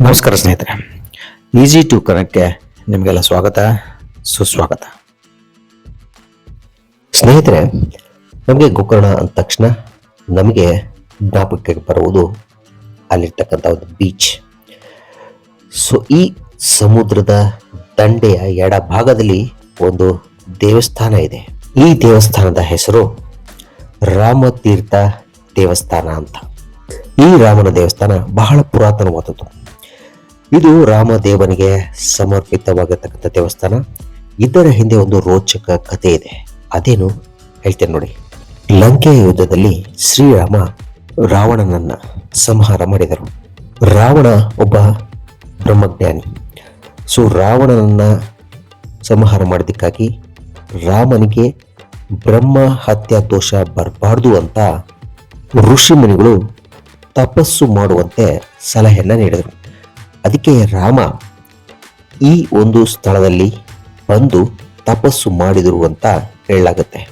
ನಮಸ್ಕಾರ ಸ್ನೇಹಿತರೆ. Easy to ಕನೆಕ್ಟ್ಗೆ ನಿಮಗೆಲ್ಲ ಸ್ವಾಗತ, ಸುಸ್ವಾಗತ. ಸ್ನೇಹಿತರೆ, ನಮಗೆ ಗೋಕರ್ಣ ಅಂದ ತಕ್ಷಣ ನಮಗೆ ಜ್ಞಾಪಕಕ್ಕೆ ಬರುವುದು ಅಲ್ಲಿರ್ತಕ್ಕಂಥ ಒಂದು ಬೀಚ್ ಸೊ ಈ ಸಮುದ್ರದ ದಂಡೆಯ ಎಡ ಭಾಗದಲ್ಲಿ ಒಂದು ದೇವಸ್ಥಾನ ಇದೆ. ಈ ದೇವಸ್ಥಾನದ ಹೆಸರು ರಾಮತೀರ್ಥ ದೇವಸ್ಥಾನ ಅಂತ. ಈ ರಾಮನ ದೇವಸ್ಥಾನ ಬಹಳ ಪುರಾತನವಾದದ್ದು. ಇದು ರಾಮದೇವನಿಗೆ ಸಮರ್ಪಿತವಾಗಿರ್ತಕ್ಕಂಥ ದೇವಸ್ಥಾನ. ಇದರ ಹಿಂದೆ ಒಂದು ರೋಚಕ ಕಥೆ ಇದೆ. ಅದೇನು ಹೇಳ್ತೇನೆ ನೋಡಿ. ಲಂಕೆಯ ಯುದ್ಧದಲ್ಲಿ ಶ್ರೀರಾಮ ರಾವಣನನ್ನ ಸಂಹಾರ ಮಾಡಿದರು. ರಾವಣ ಒಬ್ಬ ಬ್ರಹ್ಮಜ್ಞಾನಿ. ಸೊ ರಾವಣನನ್ನ ಸಂಹಾರ ಮಾಡಿದ್ದಕ್ಕಾಗಿ ರಾಮನಿಗೆ ಬ್ರಹ್ಮ ಹತ್ಯಾ ದೋಷ ಬರಬಾರ್ದು ಅಂತ ಋಷಿಮುನಿಗಳು ತಪಸ್ಸು ಮಾಡುವಂತೆ ಸಲಹೆಯನ್ನು ನೀಡಿದರು. ಅದಕ್ಕೆ ರಾಮ ಈ ಒಂದು ಸ್ಥಳದಲ್ಲಿ ಬಂದು ತಪಸ್ಸು ಮಾಡಿದರು ಅಂತ ಹೇಳಲಾಗುತ್ತೆ.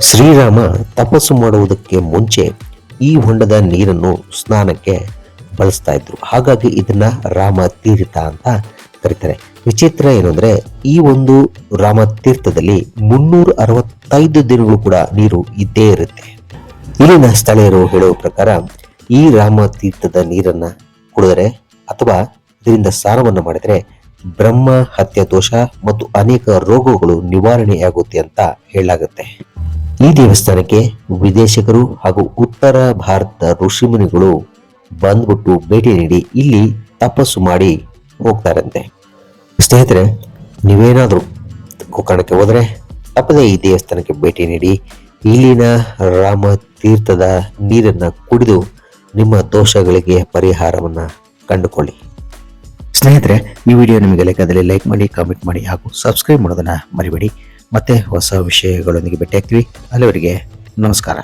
ಶ್ರೀರಾಮ ತಪಸ್ಸು ಮಾಡುವುದಕ್ಕೆ ಮುಂಚೆ ಈ ಹೊಂಡದ ನೀರನ್ನು ಸ್ನಾನಕ್ಕೆ ಬಳಸ್ತಾ ಇದ್ರು. ಹಾಗಾಗಿ ಇದನ್ನ ರಾಮ ತೀರ್ಥ ಅಂತ ಕರೀತಾರೆ. ವಿಚಿತ್ರ ಏನಂದ್ರೆ ಈ ಒಂದು ರಾಮ ತೀರ್ಥದಲ್ಲಿ ಮುನ್ನೂರ ಅರವತ್ತೈದು ದಿನಗಳು ಕೂಡ ನೀರು ಇದ್ದೇ ಇರುತ್ತೆ. ಇಲ್ಲಿನ ಸ್ಥಳೀಯರು ಹೇಳುವ ಪ್ರಕಾರ ಈ ರಾಮ ತೀರ್ಥದ ನೀರನ್ನ ಕುಡಿದರೆ ಅಥವಾ ಇದರಿಂದ ಸ್ನಾನವನ್ನು ಮಾಡಿದರೆ ಬ್ರಹ್ಮ, ಹತ್ಯೆ, ದೋಷ ಮತ್ತು ಅನೇಕ ರೋಗಗಳು ನಿವಾರಣೆಯಾಗುತ್ತೆ ಅಂತ ಹೇಳಲಾಗುತ್ತೆ. ಈ ದೇವಸ್ಥಾನಕ್ಕೆ ವಿದೇಶಿಗರು ಹಾಗೂ ಉತ್ತರ ಭಾರತದ ಋಷಿಮುನಿಗಳು ಬಂದ್ಬಿಟ್ಟು ಭೇಟಿ ನೀಡಿ ಇಲ್ಲಿ ತಪಸ್ಸು ಮಾಡಿ ಹೋಗ್ತಾರಂತೆ. ಸ್ನೇಹಿತರೆ, ನೀವೇನಾದರೂ ಗೋಕರ್ಣಕ್ಕೆ ಹೋದರೆ ತಪ್ಪದೇ ಈ ದೇವಸ್ಥಾನಕ್ಕೆ ಭೇಟಿ ನೀಡಿ ಇಲ್ಲಿನ ರಾಮ ತೀರ್ಥದ ನೀರನ್ನು ಕುಡಿದು ನಿಮ್ಮ ದೋಷಗಳಿಗೆ ಪರಿಹಾರವನ್ನ ಕಂಡುಕೊಳ್ಳಿ. ಸ್ನೇಹಿತರೆ, ಈ ವಿಡಿಯೋ ನಿಮಗೆ ಲೆಕ್ಕದಲ್ಲಿ ಲೈಕ್ ಮಾಡಿ ಕಾಮೆಂಟ್ ಮಾಡಿ ಹಾಗೂ ಸಬ್ಸ್ಕ್ರೈಬ್ ಮಾಡೋದನ್ನ ಮರಿಬೇಡಿ. ಮತ್ತೆ ಹೊಸ ವಿಷಯಗಳೊಂದಿಗೆ ಭೇಟಿಯಾಗ್ತೀವಿ. ಅಲ್ಲಿವರೆಗೆ ನಮಸ್ಕಾರ.